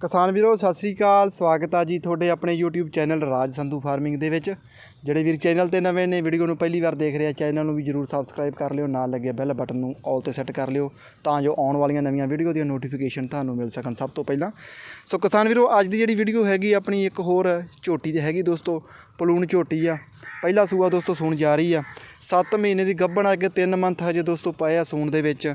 ਕਿਸਾਨ ਵੀਰੋ, ਸਤਿ ਸ੍ਰੀ ਅਕਾਲ। ਸਵਾਗਤ ਆ ਜੀ ਤੁਹਾਡੇ ਆਪਣੇ YouTube channel Raj Sandhu farming ਦੇ ਵਿੱਚ। ਜਿਹੜੇ ਵੀਰ ਚੈਨਲ ਤੇ ਨਵੇਂ ਨੇ, ਵੀਡੀਓ ਨੂੰ ਪਹਿਲੀ ਵਾਰ ਦੇਖ ਰਿਹਾ ਚੈਨਲ ਨੂੰ ਵੀ ਜਰੂਰ ਸਬਸਕ੍ਰਾਈਬ ਕਰ ਲਿਓ, ਨਾਲ ਲੱਗੇ ਬੈਲ ਬਟਨ ਨੂੰ ਆਲ ਤੇ ਸੈੱਟ ਕਰ ਲਿਓ, ਤਾਂ ਜੋ ਆਉਣ ਵਾਲੀਆਂ ਨਵੀਆਂ ਵੀਡੀਓ ਦੀਆਂ ਨੋਟੀਫਿਕੇਸ਼ਨ ਤੁਹਾਨੂੰ ਮਿਲ ਸਕਣ ਸਭ ਤੋਂ ਪਹਿਲਾਂ। ਸੋ ਕਿਸਾਨ ਵੀਰੋ, ਅੱਜ ਦੀ ਜਿਹੜੀ ਵੀਡੀਓ ਹੈਗੀ ਆਪਣੀ ਇੱਕ ਹੋਰ ਝੋਟੀ ਤੇ ਹੈਗੀ ਦੋਸਤੋ, ਪਲੂਣ ਝੋਟੀ ਆ। ਪਹਿਲਾ ਸੂਆ ਦੋਸਤੋ ਸੂਣ ਜਾ ਰਹੀ ਆ। 7 ਮਹੀਨੇ ਦੀ ਗੱਭਣ ਅੱਗੇ 3 ਮੰਥ ਹਜੇ ਦੋਸਤੋ ਪਏ ਆ ਸੂਣ ਦੇ ਵਿੱਚ।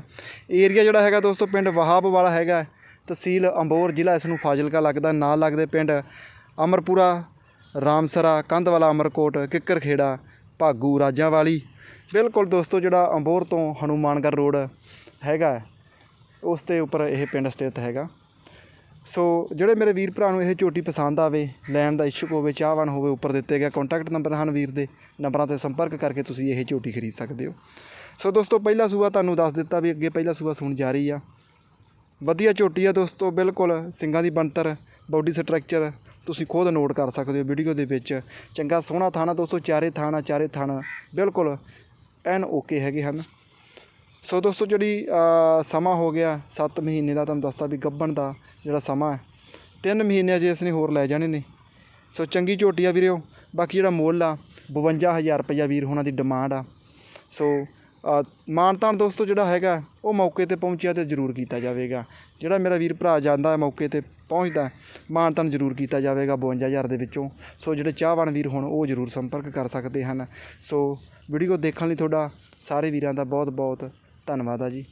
ਏਰੀਆ ਜਿਹੜਾ ਹੈਗਾ ਦੋਸਤੋ, ਪਿੰਡ ਵਹਾਬ ਵਾਲਾ ਹੈਗਾ। ਤਹਿਸੀਲ ਅੰਬੋਰ ਜ਼ਿਲ੍ਹਾ ਇਸ ਨੂੰ ਫਾਜ਼ਿਲਕਾ ਲੱਗਦਾ, ਨਾਲ ਲੱਗਦੇ ਪਿੰਡ ਅਮਰਪੁਰਾ, ਰਾਮਸਰਾ, ਕੰਧਵਾਲਾ, ਅਮਰਕੋਟ, ਕਿੱਕਰਖੇੜਾ, ਭਾਗੂ, ਰਾਜਾਂਵਾਲੀ। ਬਿਲਕੁਲ ਦੋਸਤੋ, ਜਿਹੜਾ ਅੰਬੋਰ ਤੋਂ ਹਨੂਮਾਨਗੜ੍ਹ ਰੋਡ ਹੈਗਾ, ਉਸ ਦੇ ਉੱਪਰ ਇਹ ਪਿੰਡ ਸਥਿਤ ਹੈਗਾ। ਸੋ ਜਿਹੜੇ ਮੇਰੇ ਵੀਰ ਭਰਾ ਨੂੰ ਇਹ ਝੋਟੀ ਪਸੰਦ ਆਵੇ, ਲੈਣ ਦਾ ਇਸ਼ੂ ਹੋਵੇ, ਚਾਹਵਾਨ ਹੋਵੇ, ਉੱਪਰ ਦਿੱਤੇ ਗਿਆ ਕੰਟੈਕਟ ਨੰਬਰ ਹਨ ਵੀਰ ਦੇ, ਨੰਬਰਾਂ ਤੇ ਸੰਪਰਕ ਕਰਕੇ ਤੁਸੀਂ ਇਹ ਝੋਟੀ ਖਰੀਦ ਸਕਦੇ ਹੋ। ਸੋ ਦੋਸਤੋ, ਪਹਿਲਾ ਸੂਆ ਤੁਹਾਨੂੰ ਦੱਸ ਦਿੱਤਾ ਵੀ ਅੱਗੇ ਪਹਿਲਾ ਸੂਆ ਸੁਣ ਜਾ ਰਹੀ ਆ। ਵਧੀਆ ਝੋਟੀ ਆ ਦੋਸਤੋ, ਬਿਲਕੁਲ ਸਿੰਘਾਂ ਦੀ ਬਣਤਰ, ਬਾਡੀ ਸਟਰਕਚਰ ਤੁਸੀਂ ਖੁਦ ਨੋਟ ਕਰ ਸਕਦੇ ਹੋ ਵੀਡੀਓ ਦੇ ਵਿੱਚ। ਚੰਗਾ ਸੋਹਣਾ ਥਾਣਾ ਦੋਸਤੋ, ਚਾਰੇ ਥਾਣਾ ਚਾਰੇ ਥਾਣਾ, ਬਿਲਕੁਲ ਐਨ ਓਕੇ ਹੈਗੇ ਹਨ। ਸੋ ਦੋਸਤੋ, ਜਿਹੜੀ ਸਮਾਂ ਹੋ ਗਿਆ 7 ਮਹੀਨੇ ਦਾ, ਤੁਹਾਨੂੰ ਦੱਸਤਾ ਵੀ ਗੱਭਣ ਦਾ ਜਿਹੜਾ ਸਮਾਂ ਹੈ 3 ਮਹੀਨੇ ਅਜੇ ਇਸ ਨੇ ਹੋਰ ਲੈ ਜਾਣੇ ਨੇ। ਸੋ ਚੰਗੀ ਝੋਟੀ ਆ ਵੀਰਿਓ ਬਾਕੀ ਜਿਹੜਾ ਮੁੱਲ ਆ 52000 ਰੁਪਇਆ ਵੀਰ ਹੋਣਾ ਦੀ ਡਿਮਾਂਡ ਆ। ਸੋ ਮਾਨਤਾਨ ਦੋਸਤੋ ਜਿਹੜਾ ਹੈਗਾ, ਉਹ ਮੌਕੇ ਤੇ ਪਹੁੰਚਿਆ ਤੇ ਜ਼ਰੂਰ ਕੀਤਾ ਜਾਵੇਗਾ। ਜਿਹੜਾ ਮੇਰਾ ਵੀਰ ਭਰਾ ਜਾਂਦਾ ਹੈ ਮੌਕੇ ਤੇ ਪਹੁੰਚਦਾ ਮਾਨਤਾਨ ਜ਼ਰੂਰ ਕੀਤਾ ਜਾਵੇਗਾ 52000 ਦੇ ਵਿੱਚੋਂ। ਸੋ ਜਿਹੜੇ ਚਾਹਵਾਨ ਵੀਰ ਹੋਣ, ਉਹ ਜ਼ਰੂਰ ਸੰਪਰਕ ਕਰ ਸਕਦੇ ਹਨ। ਸੋ ਵੀਡੀਓ ਦੇਖਣ ਲਈ ਤੁਹਾਡਾ ਸਾਰੇ ਵੀਰਾਂ ਦਾ ਬਹੁਤ ਬਹੁਤ ਧੰਨਵਾਦ ਆ ਜੀ।